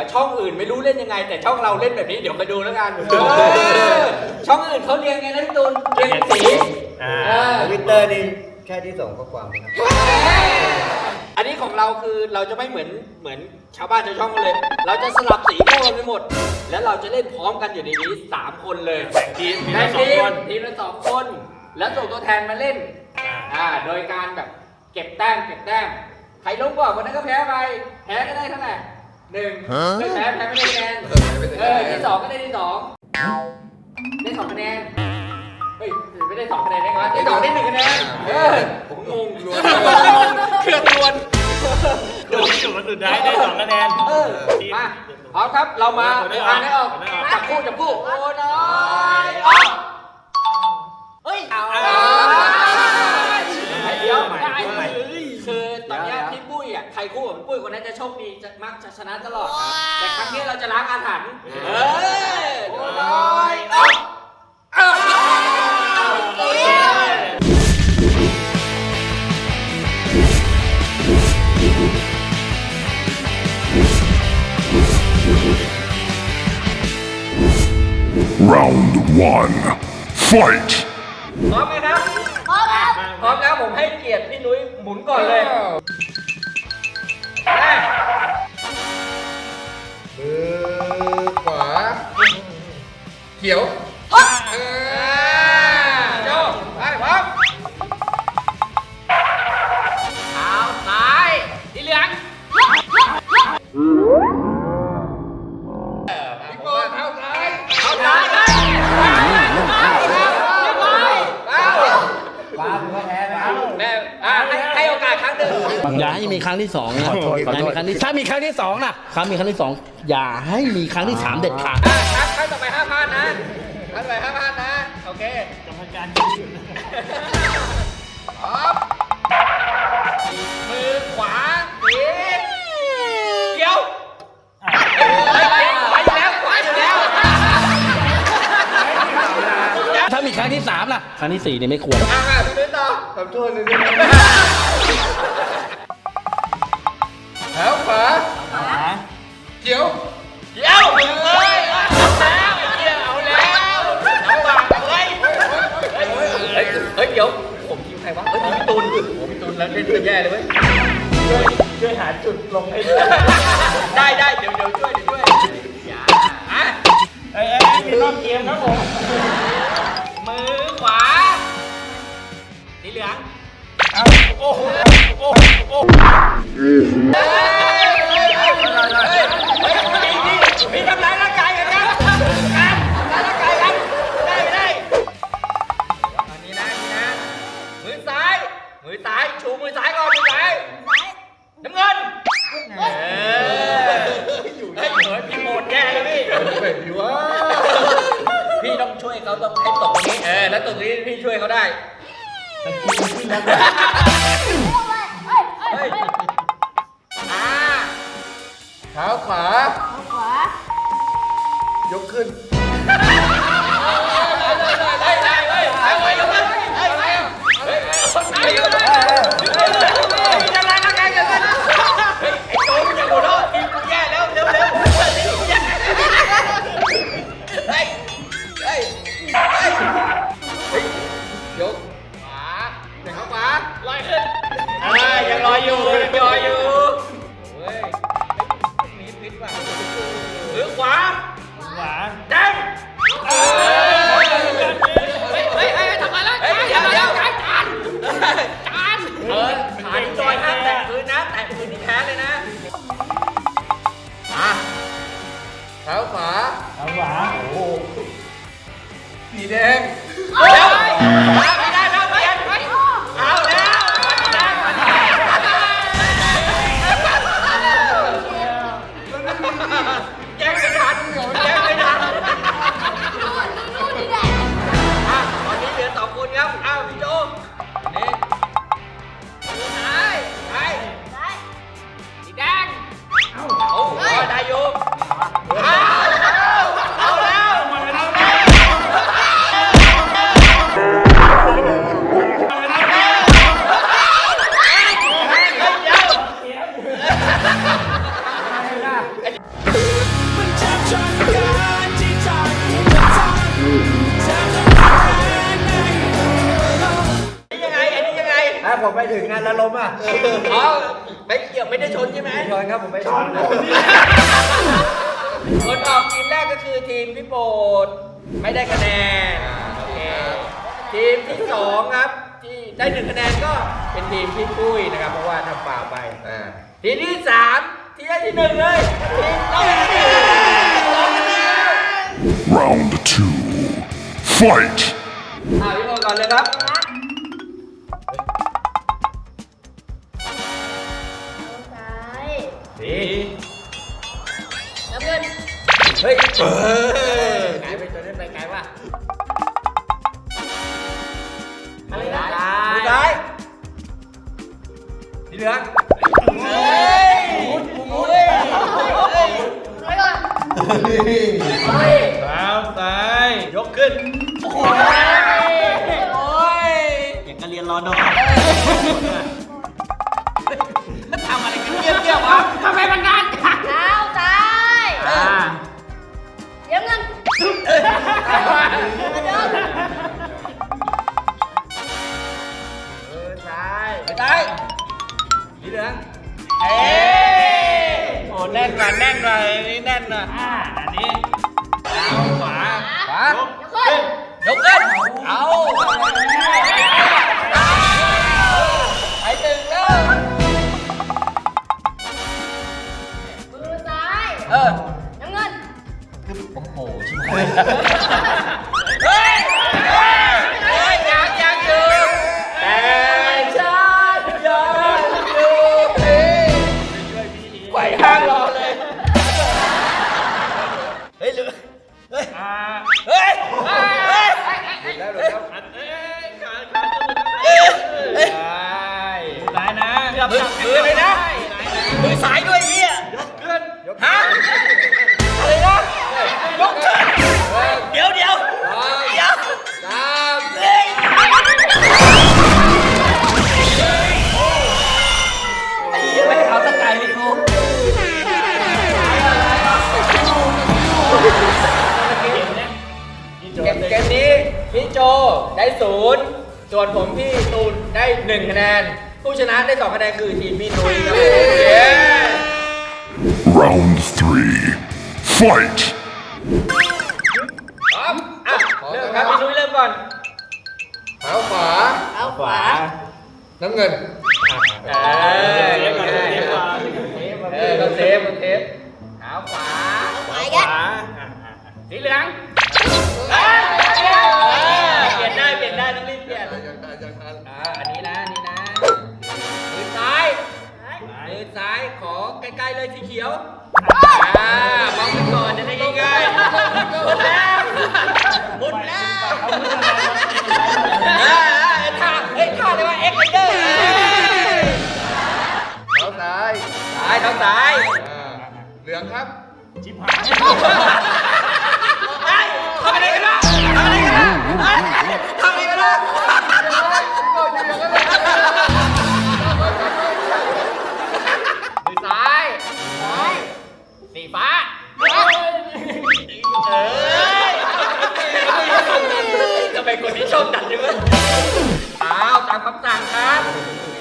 ยังไงเหรอช่องอื่นไม่รู้เล่นยังไง แต่ช่องเราเล่นแบบนี้เดี๋ยวไปดูแล้วกันเออช่องอื่นเขาเรียงไงนะพี่ตูนเรียงสี อ่าเออ ทวิตเตอร์นี่แค่ที่ส่งข้อความนะครับอันนี้ของเราคือเราจะไม่เหมือนเหมือนชาวบ้านชาวช่องกันเลย เราจะสลับสีมั่วไปหมด แล้วเราจะเล่นพร้อมกันอยู่ในนี้สามคนเลยแบ่งทีมทีมแบ่ละงสองทีคมนทีมละสองคน แล้วส่งตัวแทนมาเล่น อ่า โดยการแบบเก็บแต้มเก็บแต้ม ใครลงก่อนคนนั้นก็แพ้ไป แพ้ก็ได้เท่าไหร่ หนึ่งไม่แพ้แพ้ไม่ได้คะแนนเออที่สองก็ได้ที่สองได้สองคะแนนเฮ้ยไม่ได้สองคะแนนได้ไหมได้สองได้หนึ่งคะแนนเออผมงงเครื่องรวนโดนจุดสุดท้ายได้สองคะแนนเออมาพร้อมครับเรามาอ่านให้ออกจับคู่จับคู่โอ้น้อยออกเฮ้ยเอา ปุ้ยคนนั้นจะโชคดีจะมักจะชนะตลอดครับแต่ครั้งนี้เราจะล้างอาถรรพ์เออโอ้น้อยออก Round one. Fight! พร้อมไหมครับพร้อมครับ พร้อมแล้วผมให้เกียรติพี่นุ้ยหมุนก่อนเลย มือขวา เขียว มีครั้งที่สองนะขอโทษขอโทษอย่าให้มีครั้งที่ถ้ามีครั้งที่สองนะครั้งมีครั้งที่สองอย่าให้มีครั้งที่สามเด็ดขาด อะครั้งครั้งต่อไปห้าพันนะครั้งต่อไปห้าพันนะ โอเคกรรมการพร้อมมือขวาสีเขียวเฮ้ยเฮ้ยขวาอยู่แล้วขวาอยู่แล้ว ถ้ามีครั้งที่สามล่ะ ครั้งที่สี่เนี่ยไม่ควร อะอะพี่นุ้ยต่อขอโทษเลย เท้าขวาเขียวเดี๋ยวเฮ้ยเอาแล้วเดี๋ยวเอาแล้วลำบากเฮ้ยเฮ้ยเฮ้ยเฮ้ยเดี๋ยวผมทีมใครวะเฮ้ยทีมพี่ตูนโอ้พี่ตูนแล้วเล่นตัวแย่เลยเว้ยช่วยหาจุดลงให้ด้วยได้ได้เดี๋ยวเดี๋ยวช่วยเดี๋ยวช่วยอย่าอะเอ้ยเอ้ยมีรอบเกมครับผมมือขวาสีเหลือง ม่ได้อันนี้นะนี่นะมือซ้าย มือซ้าย ชูมือซ้ายก่อนมือซ้าย น้ำเงินเออเฮ้ยเฮ้ยพี่โหมดแย่เลยพี่ เป็นดีวะพี่ต้องช่วยเขาต้องให้ตกตรงนี้ เออ แล้วตรงนี้พี่ช่วยเขาได้ นะ ไปถึงงานแล้วล้มอะอ๋อไม่เกี่ยวไม่ได้ชนใช่ไหมชนครับผมไม่ชนคนออกทีมแรกก็คือทีมพี่โปรดไม่ได้คะแนนโอเคทีมที่สองครับที่ได้หนึ่งคะแนนก็เป็นทีมพี่ปุ้ยนะครับเพราะว่าทำฟาวไปอ่าทีมที่สามที่ได้ที่หนึ่งเลยทีมต้องคะแนนสองคะแนน Round two. Fight! อ่าพี่โปรดก่อนเลยครับ เฮ้ยเออไกลไปจนได้ไปไกลว่ะอะไรนะมือซ้ายสีเหลืองเฮ้ยมุดมุดไปก่อนเฮ้ยเท้าซ้ายยกขึ้น โอ้ยอย่างการเรียนรอดอทำอะไรกันเงียบๆวะทำไมมันนาน เดินมือซ้ายมือซ้ายสีเหลืองเอ้ยโอ้แน่นกว่าแน่นกว่าอันนี้แน่นกว่าอ่าอันนี้เท้าขวาขวายกขึ้นยกขึ้นเอา มือบมืออเลยนะมือซ้ายด้วยเฮียยกขึ้นฮะอะไรนะยกขึ้นเดี๋ยวเดี๋ยวเดี๋ยวสามเฮ้ยไม่เอาสักไก่เลยกูเกมเกมนี้พี่โจได้ศูนย์ส่วนผมพี่ตูนได้หนึ่งคะแนน ผู้ชนะได้สองคะแนนคือทีมพี่นุ้ยครับเย้ Round three. Fight! พร้อมอะเริ่มครับพี่นุ้ยเริ่มก่อนเท้าขวาเท้าขวาน้ำเงินเออเซฟก่อนง่ายเซฟก่อนเออเราเซฟเราเซฟเท้าขวาเท้าขวาขแกวาอะอะอะสีเหลืองเอ้ยเปลี่ยนได้เปลี่ยนได้ต้องรีบ ซ้ายขอใกล้ๆเลยสีเขียวอ่ามองไปก่อนจะได้ง่ายๆหมดแล้วหมดแล้วเอามือมาลงไปเออท่าเฮ้ยท่าเลยว่าเอ็กซ์เดอร์เท้าซ้ายซ้ายเท้าซ้ายอ่าเหลืองครับ ชิบหายเฮ้ยทำอะไรกันวะทำอะไรกันวะเฮ้ยทำอะไรกันวะ นที่ชอบดัดด้วยเท้าตามคำสั่งครับ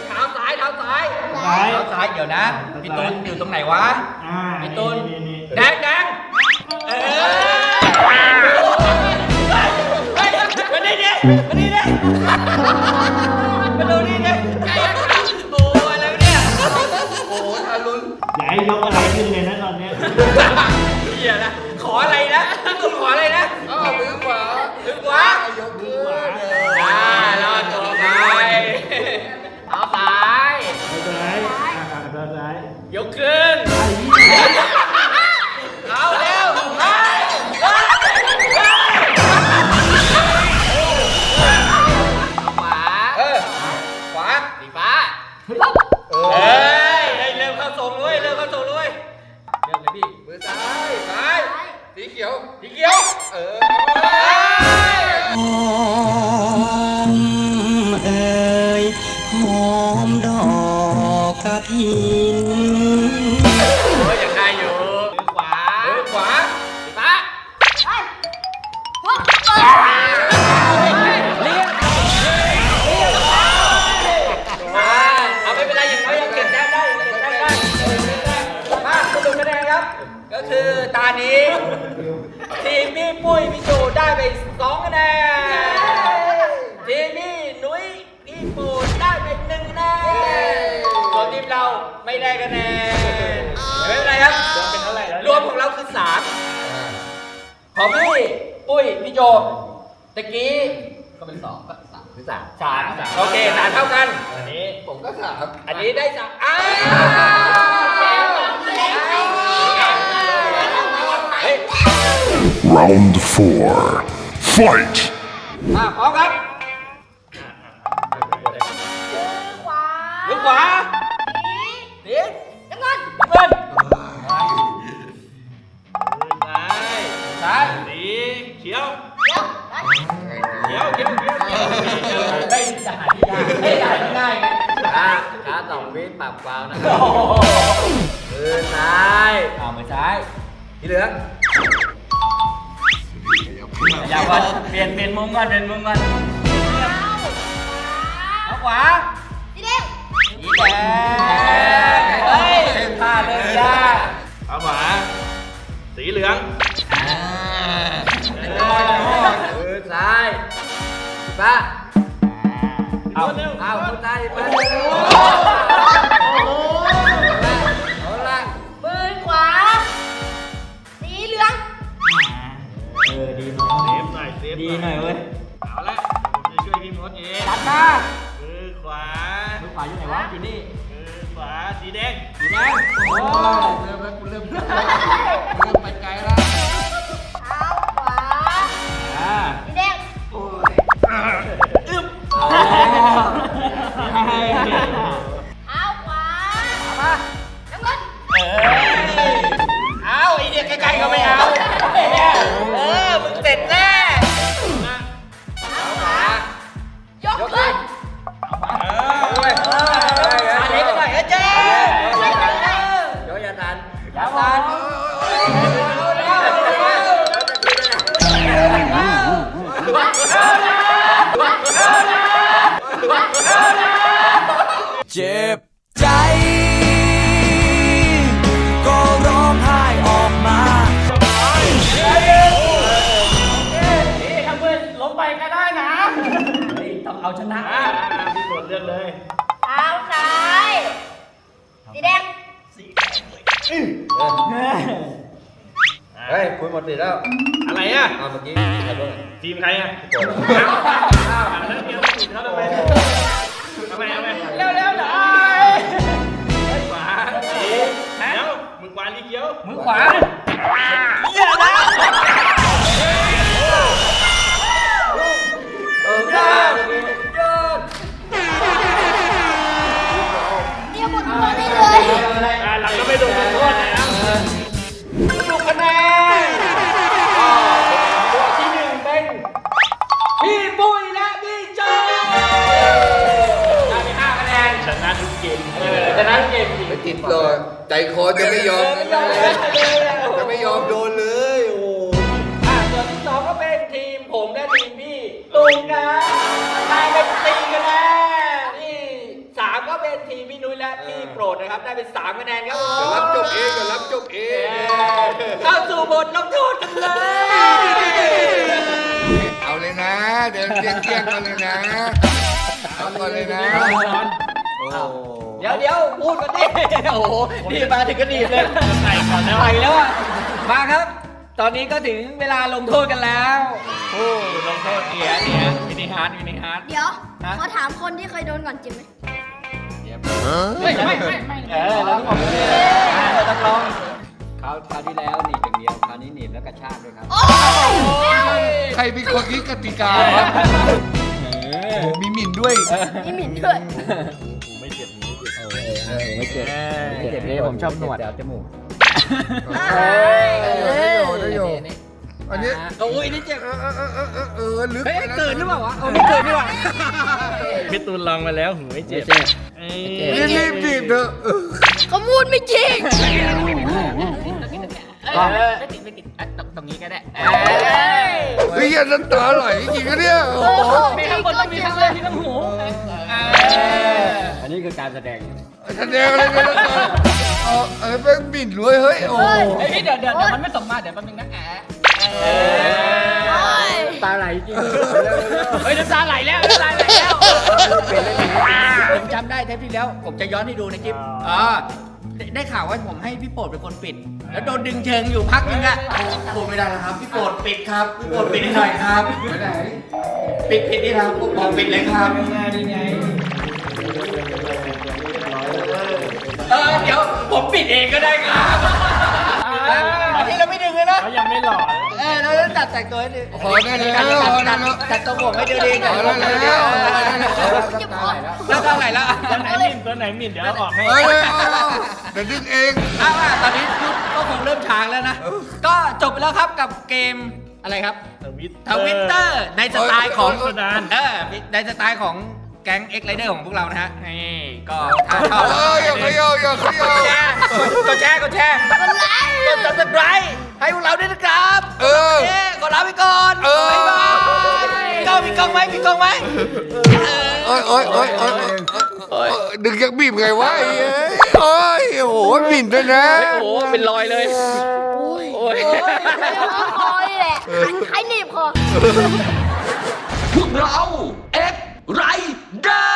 เท้าซ้ายเท้าซ้ายซ้าย เท้าซ้ายเดี๋ยวนะพี่ตูนอยู่ตรงไหนวะอ่าพี่ตูนนี่นี่แดงแดงเออมานี่ดิมานี่ดิมาดูนี่ดิโอ้อะไรวะเนี่ยโอ้โหทารุณอย่าให้ยกอะไรขึ้นเลยนะตอนเนี้ยเฮียนะ เขียวเออ ไม่ได้คะแนนไม่เป็นไรครับ เป็นเท่าไหร่แล้วรวมของเราคือสามของพี่ปุ้ยพี่โจตะกี้ก็เป็นสองก็สามคือสามสามสามโอเคสามเท่ากัน อันนี้ผมก็ถามอันนี้ได้สามอ้าวเฮ้ย Round four. Fight! มาพร้อมครับ ลี่ยนเปลี่ยนมุมก่อนเปลี่ยนมุมก่อนเอาขวาสีแดงสีแดงเฮ้ยพลาดเลยยากเอาขวาสีเหลืองมือซ้ายป้าเอาเร็วเอามือซ้ายป้าเอาละมือขวา สีเหลือง เออดีหน่อยเซฟหน่อยเซฟดีหน่อยเว้ย มามือขวา มือขวาอยู่ไหนวะ อยู่นี่ มือขวาสีแดง สีแดง โอ้เริ่มแล้วกูเริ่มเริ่มไปไกลแล้ว ครับผมเจ็บใจ ก็ร้องไห้ออกมา นี่ถ้าเพื่อนล้มไปก็ได้นะนี่ต้องเอาชนะพี่โดดเลือกเลย เท้าซ้าย สีแดง สี ฮ้ยคุยหมดสิแล้วอะไรอะเอาเมื่อกี้ใครบ้างทีมใครอะอ้าวแล้วเกี่ยวกับทีมเขาทำไมทำไมทำไมเร็วเร็วหน่อยขวาสีเดี๋ยวมือขวาลีเขียวมือขวา ใจคอจะไม่ยอมกันเลยจะไม่ยอมโดนเลย โอ้อะส่วนที่สองก็เป็นทีมผมและทีมพี่ตุงนะได้เป็นสี่คะแนนนี่สามก็เป็นทีมพี่นุ้ยและพี่โปรดนะครับ ได้เป็นสามคะแนนครับผมจะรับจบเองจะรับจบเอเองอเข้าสู่บทลงโทษกันเลย เอาเลยนะ เดี๋ยวเที่ยงเที่ยงกันเลยนะเอาก่อนเลยนะ โอ้ เดี๋ยวเดี๋ยวพูดกันดิโอ้โหนี่มาถึงก็ดีบเลยใส่ก่อนแล้วไปแล้วอะมาครับ ตอนนี้ก็ถึงเวลาลงโทษกันแล้วโอ้ลงโทษเนี่ยเนี่ยมินิฮาร์ดมินิฮาร์ด เดี๋ยว ฮะ ขอถามคนที่เคยโดนก่อนจิมไหมไม่ไม่ไม่ไม่เออเราต้องบอกเลยเราต้องลองคราวคราวที่แล้วหนีบอย่างเดียวคราวนี้หนีบแล้วกระชากด้วยครับโอ้ยไม่เอาใครเป็นคนคิดกติกาวะโอ้โหมีหมิ่นด้วยมีหมิ่นด้วยไม่เจ็บ ไม่เจ็บไม่เจ็บเลยผมชอบหนวดจมูกเอ้ยเออได้อยู่ได้อยู่อันนี้โอ้ยนี่เจ็บ เออเออเออเออเออลึกเฮ้ยไปะเกินหรือเปล่าวะเอาไม่เกินนี่หว่าพี่ตูนลองมาแล้วหูไม่เจ็บไม่เจ็บเอ้ยรีบรีบรีบเถอะเออเขาพูดไม่จริงก็ไม่ติดไม่ติดตรงตรงนี้ก็ได้เฮ้ยน้ำตาไหลจริงๆนะเนี่ยโอ้โหมีทั้งบนมีทั้งเลยมีทั้งหูอั นนี้คือการแสดงแสดงอะไรกันน้ำตาเอาเอ้ยแม่งบินเลยเฮ้ยโอ้เฮ้ยเฮ้ยเดี๋ยวเดี๋ยวเดี๋ยวมันไม่ส่งมาเดี๋ยวแป๊บนึงนะแอะโอ้ยตาไหลจริงเฮ้ยน้ำตาไหลแล้วน้ำตาไหลแล้วผมจำได้เทปที่แล้ว ผมจะย้อนให้ดูในคลิปอ่าได้ได้ข่าวว่าผมให้พี่โปรดเป็นคนปิด แล้วโดนดึงเชิงอยู่พักนึงอะพูดไม่ได้แล้วครับ พี่โปรดปิดครับพี่โปรดปิดให้หน่อยครับไม่ได้ปิดปิดนี่ครับผมปิดเลยครับเอ องก็ได้ครับอันนี้เราไม่ดึงเลยนะ เขายังไม่หล่อเออเราต้องจัดแต่งตัวให้ดีพอได้แล้วพอได้แล้วจัดตัวผมให้ดูดีพอได้แล้วแล้วก็ไหนแล้วตัวไหนหมิ่นตัวไหนหมิ่นเดี๋ยวเอาออกให้เอ้ยเอาเดี๋ยวดึงเอง เอาล่ะตอนนี้ยุทธก็คงเริ่มช้างแล้วนะ ก็จบไปแล้วครับกับเกมอะไรครับ ทวิตทวิตเตอร์ในสไตล์ของโซดานเออในสไตล์ของแก๊ง X Rider ของพวกเรานะฮะนี่ก็ถ้าชอบ เอออย่าเขย่าอย่าเขย่าแชร์ กดแชร์กดแชร์กดไลค์กด subscribe ให้พวกเราด้วยนะครับเออเย้กดลาไปก่อนเออ บ๊ายบายมีกล้องมีกล้องไหมมีกล้องไหมเออโอ้ยโอ้ยโอ้ยโอ้ยโอ้ยดึงยังบีบไงวะไอ้เอ้ยโอ้ยโอ้โหบินด้วยนะ โอ้โหเป็นรอยเลยโอ้ยโอ้ยคอนี่แหละใครหนีบคอ พวกเรา X Rider